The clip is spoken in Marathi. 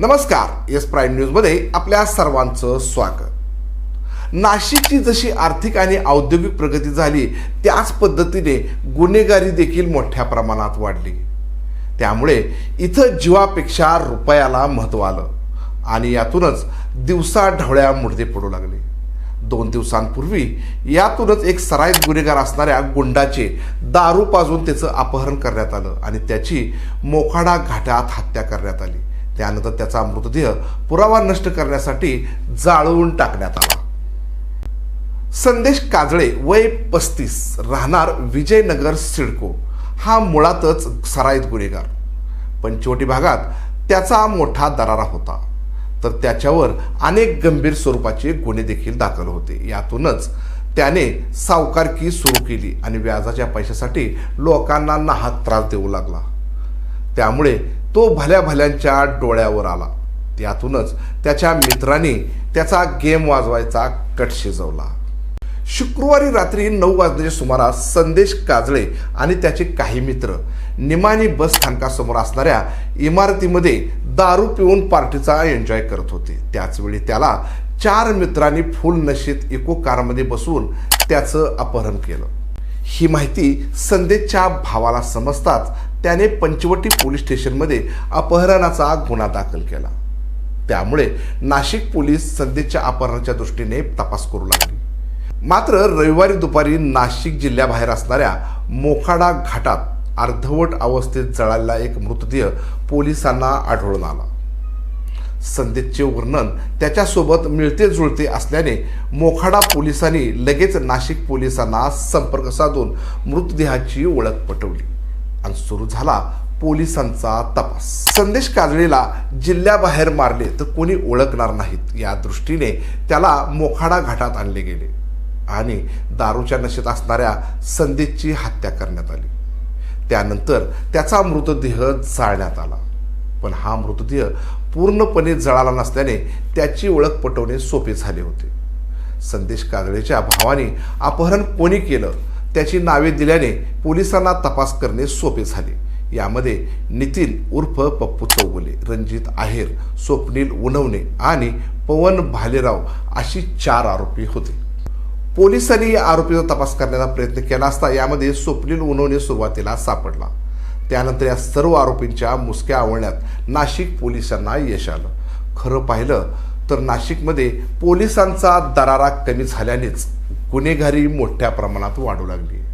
नमस्कार एस प्राईम न्यूजमध्ये आपल्या सर्वांचं स्वागत. नाशिकची जशी आर्थिक आणि औद्योगिक प्रगती झाली त्याच पद्धतीने गुन्हेगारी देखील मोठ्या प्रमाणात वाढली. त्यामुळे इथं जीवापेक्षा रुपयाला महत्त्व आलं आणि यातूनच दिवसाढवळ्या मुडदे पडू लागले. दोन दिवसांपूर्वी यातूनच एक सराईत गुन्हेगार असणाऱ्या गुंडाचे दारू पाजून त्याचं अपहरण करण्यात आलं आणि त्याची मोखाडा घाटात हत्या करण्यात आली. त्यानंतर त्याचा मृतदेह पुरावा नष्ट करण्यासाठी जाळवून टाकण्यात आला. संदेश काजळे वय पस्तीस राहणार विजयनगर सिडको. हा मुळातच सराईत गुन्हेगार. पंचवटी भागात त्याचा मोठा दरारा होता. तर त्याच्यावर अनेक गंभीर स्वरूपाचे गुन्हे देखील दाखल होते. यातूनच त्याने सावकारकी सुरू केली आणि व्याजाच्या पैशासाठी लोकांना नाहक त्रास देऊ लागला. त्यामुळे तो भल्या भल्यांच्या डोळ्यावर आला. त्यातूनच त्याच्या मित्राने त्याचा गेम वाजवायचा कट शिजवला. शुक्रवारी रात्री नऊ वाजण्याच्या सुमारास संदेश काजळे आणि त्याचे काही मित्र निमानी बस स्थानकासमोर असणाऱ्या इमारतीमध्ये दारू पिऊन पार्टीचा एन्जॉय करत होते. त्याचवेळी त्याला चार मित्रांनी फुल नशेत इको कारमध्ये बसवून त्याचं अपहरण केलं. ही माहिती संदेशच्या भावाला समजताच त्याने पंचवटी पोलीस स्टेशनमध्ये अपहरणाचा गुन्हा दाखल केला. त्यामुळे नाशिक पोलीस संदेशच्या अपहरणाच्या दृष्टीने तपास करू लागली. मात्र रविवारी दुपारी नाशिक जिल्ह्याबाहेर असणाऱ्या मोखाडा घाटात अर्धवट अवस्थेत जळालेला एक मृतदेह पोलिसांना आढळून आला. संदेशचे वर्णन त्याच्यासोबत मिळते जुळते असल्याने मोखाडा पोलिसांनी लगेच नाशिक पोलिसांना संपर्क साधून मृतदेहाची ओळख पटवली. आणि सुरू झाला पोलिसांचा तपास. संदेश काजळीला जिल्ह्याबाहेर मारले तर कोणी ओळखणार नाहीत. या दृष्टीने त्याला मोखाडा घाटात आणले गेले आणि दारूच्या नशेत असणाऱ्या संदेशची हत्या करण्यात आली. त्यानंतर त्याचा मृतदेह जाळण्यात आला. पण हा मृतदेह पूर्णपणे जळाला नसल्याने त्याची ओळख पटवणे सोपे झाले होते. संदेश काजळेच्या भावाने अपहरण कोणी केलं? त्याची नावे दिल्याने पोलिसांना तपास करणे सोपे झाले. यामध्ये नितीन उर्फ पप्पू चौगुले रणजित आहेर स्वप्नील उनवणे आणि पवन भालेराव अशी चार आरोपी होते. पोलिसांनी या आरोपीचा तपास करण्याचा प्रयत्न केला असता यामध्ये स्वप्नील उनवणे सुरुवातीला सापडला. त्यानंतर या सर्व आरोपींच्या मुसक्या आवळण्यात नाशिक पोलिसांना यश आलं. खरं पाहिलं तर नाशिकमध्ये पोलिसांचा दरारा कमी झाल्यानेच गुन्हेगारी मोठ्या प्रमाणात वाढू लागली.